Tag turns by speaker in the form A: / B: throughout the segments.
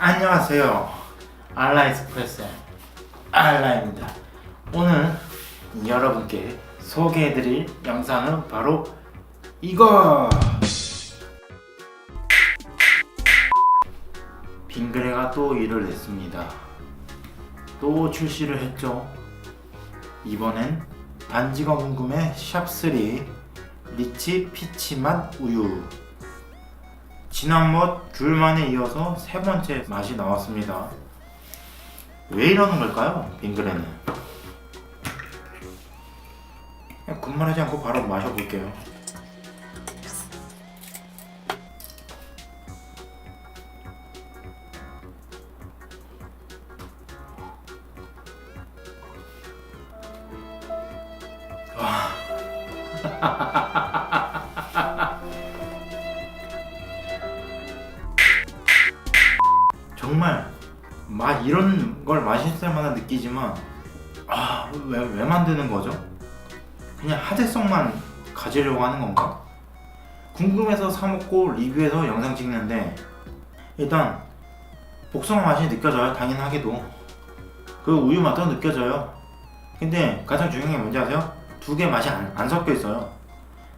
A: 안녕하세요. 알라이스프레스의 알라입니다. 오늘 여러분께 소개해드릴 영상은 바로 이거! 빙그레가 또 일을 냈습니다. 또 출시를 했죠. 이번엔 반지가 궁금해 샵3 리치 피치 맛 우유 지난번 귤만에 이어서 세 번째 맛이 나왔습니다. 왜 이러는 걸까요? 빙그레는 군말하지 않고 바로 마셔볼게요. 정말 맛 이런 걸 마실 때마다 느끼지만 아왜 왜 만드는 거죠? 그냥 하대성만 가지려고 하는 건가? 궁금해서 사 먹고 리뷰해서 영상 찍는데 일단 복숭아 맛이 느껴져요 당연하게도 그 우유 맛도 느껴져요 근데 가장 중요한 게 뭔지 아세요? 두 개 맛이 안, 안 섞여 있어요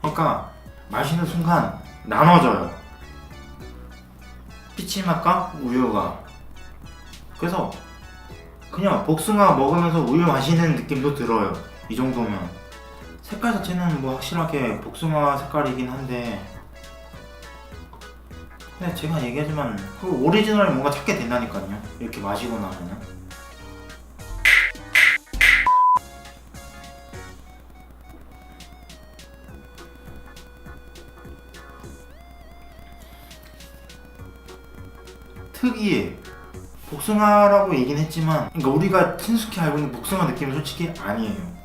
A: 그러니까 마시는 순간 나눠져요 피치 맛과 우유가. 그래서 그냥 복숭아 먹으면서 우유 마시는 느낌도 들어요. 이 정도면. 색깔 자체는 뭐 확실하게 복숭아 색깔이긴 한데. 근데 제가 얘기하지만 그 오리지널을 뭔가 찾게 된다니까요. 이렇게 마시고 나면은 특이해 복숭아라고 얘기는 했지만 그러니까 우리가 친숙히 알고 있는 복숭아 느낌은 솔직히 아니에요.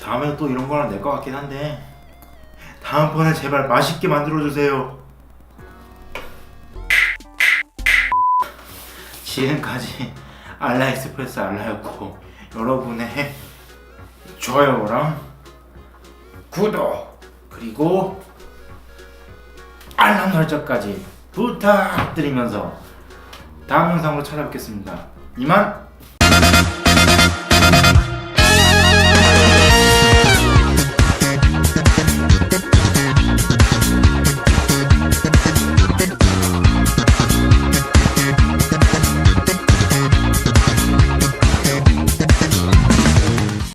A: 다음에 또 이런 거랑 낼것 같긴 한데 다음번에 제발 맛있게 만들어주세요. 지금까지 알라익스프레스 알라였고 여러분의 좋아요랑 구독 그리고 알람 설정까지 부탁드리면서 다음 영상으로 찾아뵙겠습니다. 이만